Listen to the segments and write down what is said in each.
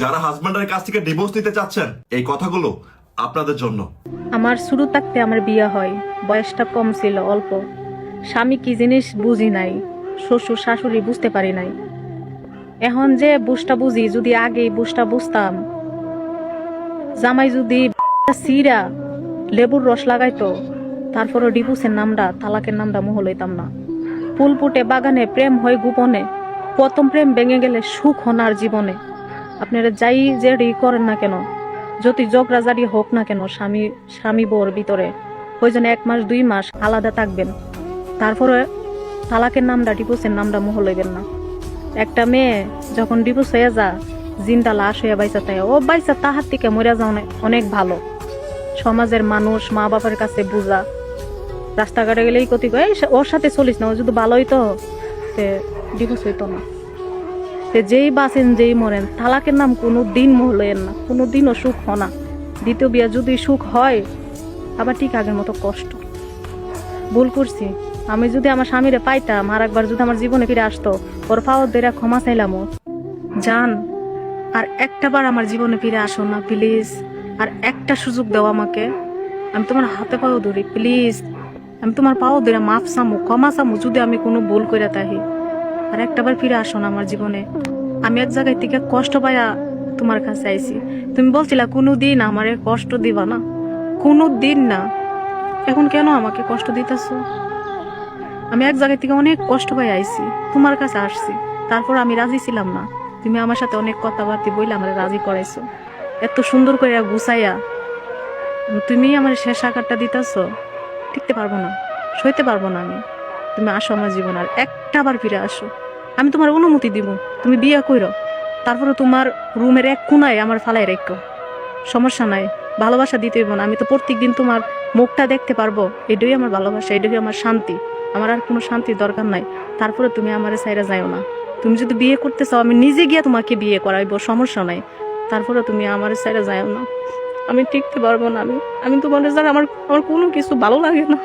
যারা হাজবেন্ডের কাছ থেকে ডিভোর্স নিতে চাচ্ছেন, এই কথাগুলো আপনাদের জন্য। আমার শুরু থাকতে আমার বিয়ে হয়, বয়সটা কম ছিল, অল্প। স্বামী কি জিনিস বুঝি নাই, শ্বশুর, শাশুড়ি বুঝতে পারি নাই। এখন যে বুঝটা বুঝি, যদি আগে বুঝটা বুঝতাম। জামাই যদি সিরা, লেবুর রস লাগাইতো তারপরে ডিভোর্সের নামটা তালাকের নামটা মোহ লইতাম না। ফুল ফুটে বাগানে প্রেম হয় গোপনে, প্রথম প্রেম ভেঙে গেলে সুখ হনার জীবনে। আপনারা যাই যে করেন না কেন যতই জগরাজারি হোক না কেন, স্বামী স্বামী বোর ভিতরে, ওই জন্য এক মাস, দুই মাস আলাদা থাকবেন। তারপরে তালাকের নামটা, ডিভোর্সের নামটা মোহ লইবেন না। একটা মেয়ে যখন ডিভোর্স হয়ে যা জিন্দা লাশ হয়ে বাইসা তাই ও বাইসা তাহার থেকে মরে যাও অনেক ভালো। সমাজের মানুষ মা বাবার কাছে বুঝা। রাস্তাঘাটে গেলেই কতি কয় "এই, ওর সাথে চলিস না, ও যদি ভালোই তো ডিভোর্স হইতো না। তে যেই বাঁচেন, যেই মরেন, তালাকের নাম কোনো দিন মহলেন না কোনো দিনও সুখ হয় না। দ্বিতীয় বিয়া যদি সুখ হয়, আবার ঠিক আগের মতো কষ্ট। ভুল করছি। আমি যদি আমার স্বামীরে পাইতাম, আর একবার যদি আমার জীবনে ফিরে আসতো, ওর পাওয়ার দেরা ক্ষমা চাইলাম। জান, আর একটা বার আমার জীবনে ফিরে আসো না, প্লিজ। আর একটা সুযোগ দাও আমাকে। আমি তোমার হাতে পাও ধরি, প্লিজ। আমি তোমার পাও ধরে মাফ চামু, ক্ষমা চামু, যদি আমি কোনো ভুল করে তাহি আর একটাবার ফিরে আসো না আমার জীবনে। আমি এক জায়গায় থেকে কষ্ট পাইয়া তোমার কাছে আইছি। তুমি বলছিলা কোনো দিন আমারে কষ্ট দিবা না। কোনো দিন না। এখন কেন আমাকে কষ্ট দিতেছো? আমি এক জায়গা থেকে অনেক কষ্ট পাই আইছি, তোমার কাছে আসছি। তারপর আমি রাজি ছিলাম না। তুমি আমার সাথে অনেক কথাবার্তি বইলে আমার রাজি করাইছো। এত সুন্দর করে গুছাইয়া তুমি আমার শেষ আকারটা দিতেছো, টিকতে পারব না, সইতে পারব না আমি। তুমি আসো আমার জীবন, আর একটা বার ফিরে আসো। আমি তোমার অনুমতি দিব, তুমি বিয়ে কইরো। তারপরে তোমার রুমের এক কোনায় আমার ফালাই রেখো। সমস্যা নাই, ভালোবাসা দিতে হইব না। আমি তো প্রত্যেক দিন তোমার মুখটা দেখতে পারব। এটাই আমার ভালোবাসা, এটাই আমার শান্তি। আমার আর কোনো শান্তির দরকার নাই। তারপরে তুমি আমার সাইরা যাও না। তুমি যদি বিয়ে করতে চাও, আমি নিজে গিয়ে তোমাকে বিয়ে করাইবো, সমস্যা নাই। তারপরে তুমি আমার সাইরা যাও না। আমি টিকতে পারব না, আমি আমি তোমার আমার আমার কোনো কিছু ভালো লাগে না।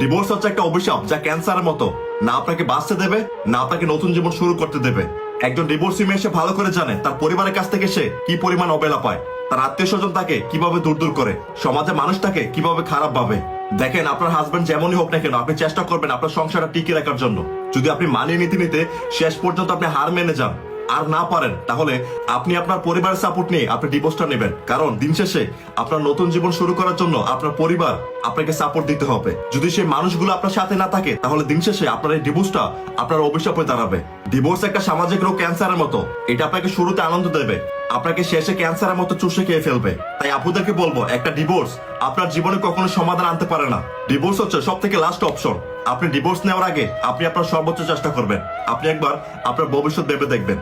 ডিভোর্স হচ্ছে একটা অভিশাপ যা ক্যান্সারের মতো। না আপনাকে বাঁচতে দেবে, না আপনাকে নতুন জীবন শুরু করতে দেবে। একজন ডিভোর্সি মেয়ে সে ভালো করে জানে তার পরিবারের কাছ থেকে সে কি পরিমাণ অবেলা পায়, তার আত্মীয় স্বজন তাকে কীভাবে দূর দূর করে, সমাজে মানুষ তাকে কীভাবে খারাপ ভাবে। দেখেন, আপনার হাজবেন্ড যেমনই হোক না কেন, আপনি চেষ্টা করবেন আপনার সংসারটা টিকিয়ে রাখার জন্য। যদি আপনি মানিয়ে নিতে নিতে শেষ পর্যন্ত আপনি হার মেনে যান আর না পারেন, তাহলে আপনি আপনার পরিবারের সাপোর্ট নিয়ে আপনি ডিভোর্সটা নেবেন। কারণ দিন শেষে আপনার নতুন জীবন শুরু করার জন্য আপনার পরিবার আপনাকে সাপোর্ট দিতে হবে। যদি সেই মানুষগুলো আপনার সাথে না থাকে, তাহলে দিন শেষে আপনার এই ডিভোর্সটা আপনার অভিশাপ হয়ে দাঁড়াবে। ডিভোর্স একটা সামাজিক রোগ ক্যান্সারের মতো। এটা আপনাকে শুরুতে আনন্দ দেবে। আপনাকে শেষে ক্যান্সারের মতো চুষে খেয়ে ফেলবে। তাই আপুদেরকে বলব, একটা ডিভোর্স আপনার জীবনে কখনো সমাধান আনতে পারে না। ডিভোর্স হচ্ছে সব থেকে লাস্ট অপশন আপনি ডিভোর্স নেওয়ার আগে আপনি আপনার সর্বোচ্চ চেষ্টা করবেন। আপনি একবার আপনার ভবিষ্যৎ ভেবে দেখবেন।